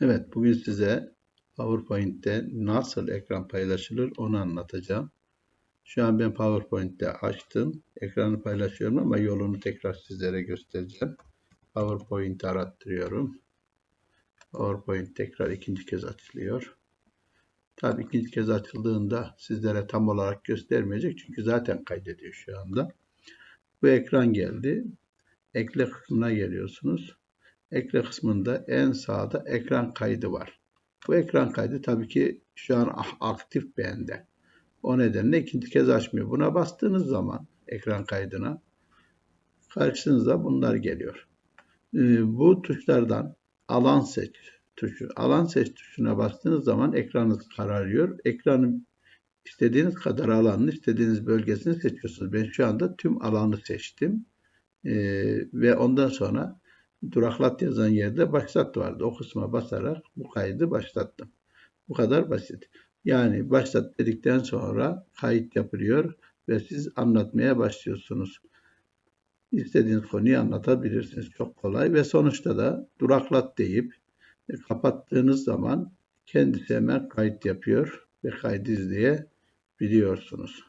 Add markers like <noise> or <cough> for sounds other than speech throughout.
Evet, bugün size PowerPoint'te nasıl ekran paylaşılır onu anlatacağım. Şu an ben PowerPoint'te açtım. Ekranı paylaşıyorum ama yolunu tekrar sizlere göstereceğim. PowerPoint arattırıyorum. PowerPoint tekrar ikinci kez açılıyor. Tabii ikinci kez açıldığında sizlere tam olarak göstermeyecek çünkü zaten kaydediyor şu anda. Bu ekran geldi. Ekle kısmına geliyorsunuz. Ekle kısmında en sağda ekran kaydı var. Bu ekran kaydı tabii ki şu an ah- aktif bende. O nedenle ikinci kez açmıyor. Buna bastığınız zaman ekran kaydına karşınıza bunlar geliyor. Ee, Bu tuşlardan alan seç tuşu. Alan seç tuşuna bastığınız zaman ekranınız kararıyor. Ekranın istediğiniz kadar alanını, istediğiniz bölgesini seçiyorsunuz. Ben şu anda tüm alanı seçtim. Ee, ve ondan sonra duraklat yazan yerde başlat vardı. O kısma basarak bu kaydı başlattım. Bu kadar basit. Yani başlat dedikten sonra kayıt yapılıyor ve siz anlatmaya başlıyorsunuz. İstediğiniz konuyu anlatabilirsiniz. Çok kolay ve sonuçta da duraklat deyip e, kapattığınız zaman kendisi hemen kayıt yapıyor ve kaydı izleyebiliyorsunuz.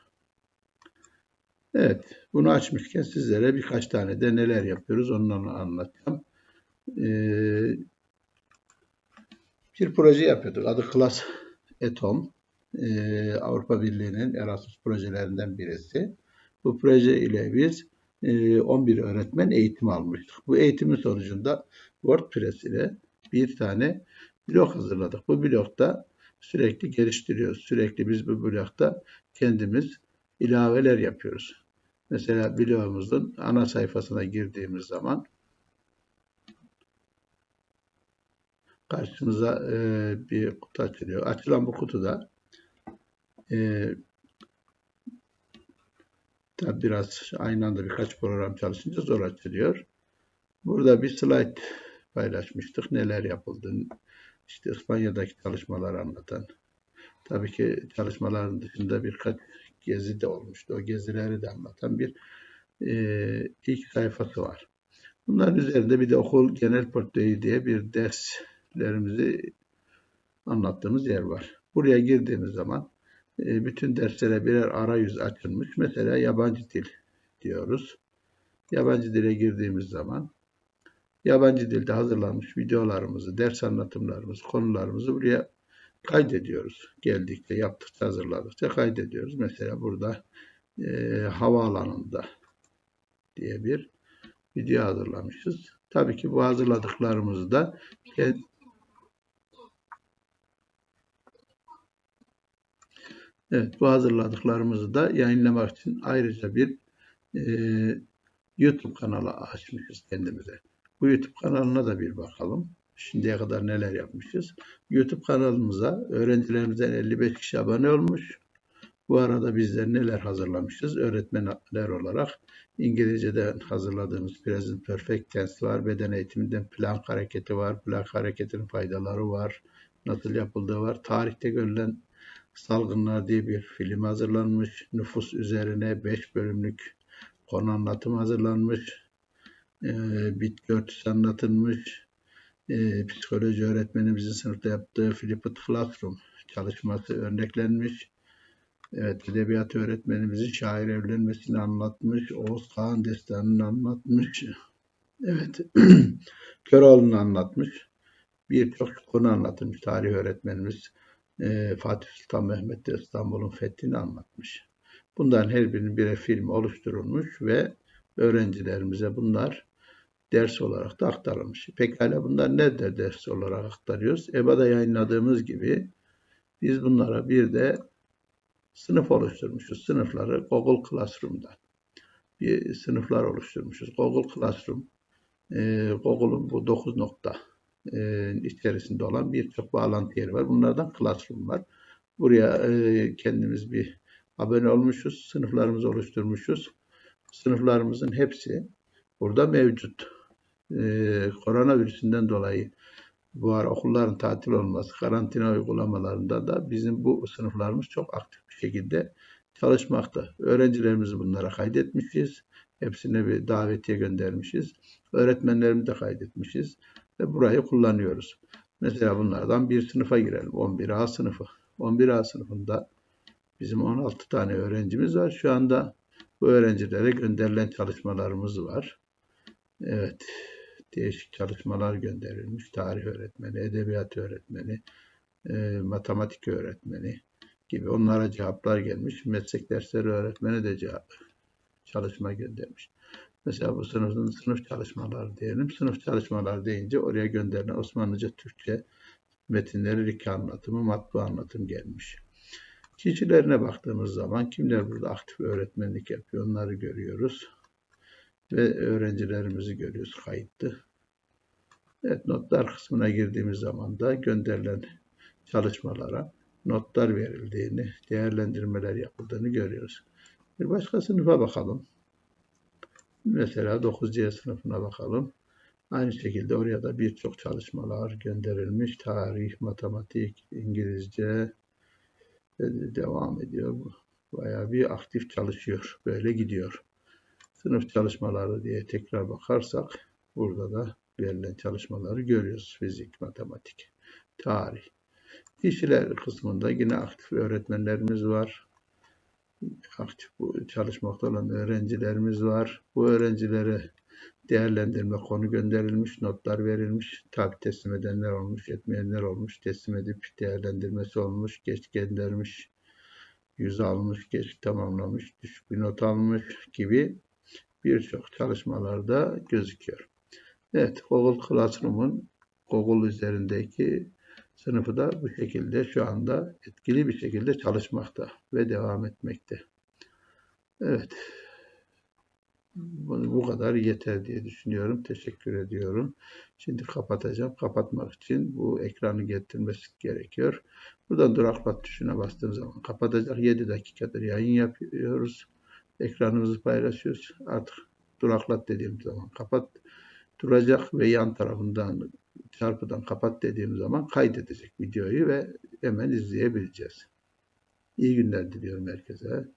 Evet, bunu açmışken sizlere birkaç tane de neler yapıyoruz ondan anlatacağım. Ee, bir proje yapıyorduk. Adı Class Etom. Ee, Avrupa Birliği'nin Erasmus projelerinden birisi. Bu proje ile biz e, 11 öğretmen eğitim almıştık. Bu eğitimin sonucunda WordPress ile bir tane blog hazırladık. Bu blogda sürekli geliştiriyoruz. Sürekli biz bu blogda kendimiz ilaveler yapıyoruz. Mesela blogumuzun ana sayfasına girdiğimiz zaman karşımıza e, bir kutu açılıyor. Açılan bu kutuda e, tabi biraz aynı anda birkaç program çalışınca zor açılıyor. Burada bir slide paylaşmıştık. Neler yapıldı. İşte İspanya'daki çalışmaları anlatan. Tabii ki çalışmaların dışında birkaç gezi de olmuştu. O gezileri de anlatan bir e, ilk sayfası var. Bunların üzerinde bir de okul genel portföyü diye bir derslerimizi anlattığımız yer var. Buraya girdiğimiz zaman e, bütün derslere birer arayüz açılmış. Mesela yabancı dil diyoruz. Yabancı dile girdiğimiz zaman yabancı dilde hazırlanmış videolarımızı, ders anlatımlarımızı, konularımızı buraya kaydediyoruz. Geldikçe, yaptıkça, hazırladıkça kaydediyoruz. Mesela burada e, havaalanında diye bir video hazırlamışız. Tabii ki bu hazırladıklarımızı da Evet, bu hazırladıklarımızı da yayınlamak için ayrıca bir e, YouTube kanalı açmışız kendimize. Bu YouTube kanalına da bir bakalım. Şimdiye kadar neler yapmışız. YouTube kanalımıza öğrencilerimizden 55 kişi abone olmuş. Bu arada bizler neler hazırlamışız? Öğretmenler olarak İngilizce'den hazırladığımız Present Perfect Tense var. Beden eğitiminden plank hareketi var. Plank hareketinin faydaları var. Nasıl yapıldığı var. Tarihte görülen salgınlar diye bir film hazırlanmış. Nüfus üzerine 5 bölümlük konu anlatım hazırlanmış. Ee, bitki örtüsü anlatılmış. Ee, psikoloji öğretmenimizin sınıfta yaptığı Flipped Classroom çalışması örneklenmiş. Evet, edebiyat öğretmenimizin şair evlenmesini anlatmış. Oğuz Kağan destanını anlatmış. Evet, <clears throat> Köroğlu'nu anlatmış. Birçok konu anlatmış tarih öğretmenimiz. E, Fatih Sultan Mehmet de İstanbul'un fethini anlatmış. Bunların her birinin birer film oluşturulmuş ve öğrencilerimize bunlar ders olarak da aktarılmış. Pekala bunlar nedir ders olarak aktarıyoruz? EBA'da yayınladığımız gibi biz bunlara bir de sınıf oluşturmuşuz. Sınıfları Google Classroom'da bir sınıflar oluşturmuşuz. Google Classroom, e, Google'un bu 9 nokta e, içerisinde olan birçok bağlantı yeri var. Bunlardan Classroom var. Buraya e, kendimiz bir abone olmuşuz. Sınıflarımızı oluşturmuşuz. Sınıflarımızın hepsi burada mevcut. E, koronavirüsünden dolayı bu ara okulların tatil olması, karantina uygulamalarında da bizim bu sınıflarımız çok aktif bir şekilde çalışmakta. Öğrencilerimizi bunlara kaydetmişiz. Hepsine bir davetiye göndermişiz. Öğretmenlerimizi de kaydetmişiz ve burayı kullanıyoruz. Mesela bunlardan bir sınıfa girelim. 11A sınıfı. 11A sınıfında bizim 16 tane öğrencimiz var. Şu anda bu öğrencilere gönderilen çalışmalarımız var. Evet. Değişik çalışmalar gönderilmiş. Tarih öğretmeni, edebiyat öğretmeni, e, matematik öğretmeni gibi onlara cevaplar gelmiş. Meslek dersleri öğretmeni de cevap, çalışma göndermiş. Mesela bu sınıfın sınıf çalışmaları diyelim. Sınıf çalışmaları deyince oraya gönderilen Osmanlıca, Türkçe metinleri iki anlatımı, matbu anlatım gelmiş. Kişilerine baktığımız zaman kimler burada aktif öğretmenlik yapıyor onları görüyoruz. Ve öğrencilerimizi görüyoruz kayıtlı. Evet notlar kısmına girdiğimiz zaman da gönderilen çalışmalara notlar verildiğini, değerlendirmeler yapıldığını görüyoruz. Bir başka sınıfa bakalım. Mesela 9C sınıfına bakalım. Aynı şekilde oraya da birçok çalışmalar gönderilmiş. Tarih, matematik, İngilizce ve devam ediyor. Bayağı bir aktif çalışıyor. Böyle gidiyor. Sınıf çalışmaları diye tekrar bakarsak burada da verilen çalışmaları görüyoruz. Fizik, matematik, tarih. Kişiler kısmında yine aktif öğretmenlerimiz var. Aktif çalışmakta olan öğrencilerimiz var. Bu öğrencilere değerlendirme konu gönderilmiş, notlar verilmiş, tabi teslim edenler olmuş, etmeyenler olmuş, teslim edip değerlendirmesi olmuş, geç göndermiş, yüz almış, geç tamamlamış, düşük bir not almış gibi birçok çalışmalarda gözüküyor. Evet, Google Classroom'un Google üzerindeki sınıfı da bu şekilde şu anda etkili bir şekilde çalışmakta ve devam etmekte. Evet. Bu kadar yeter diye düşünüyorum. Teşekkür ediyorum. Şimdi kapatacağım. Kapatmak için bu ekranı getirmesi gerekiyor. Buradan duraklat tuşuna bastığım zaman kapatacak. 7 dakikadır yayın yapıyoruz. Ekranımızı paylaşıyoruz. Artık duraklat dediğim zaman kapat duracak ve yan tarafından çarpıdan kapat dediğim zaman kaydedecek videoyu ve hemen izleyebileceğiz. İyi günler diliyorum herkese.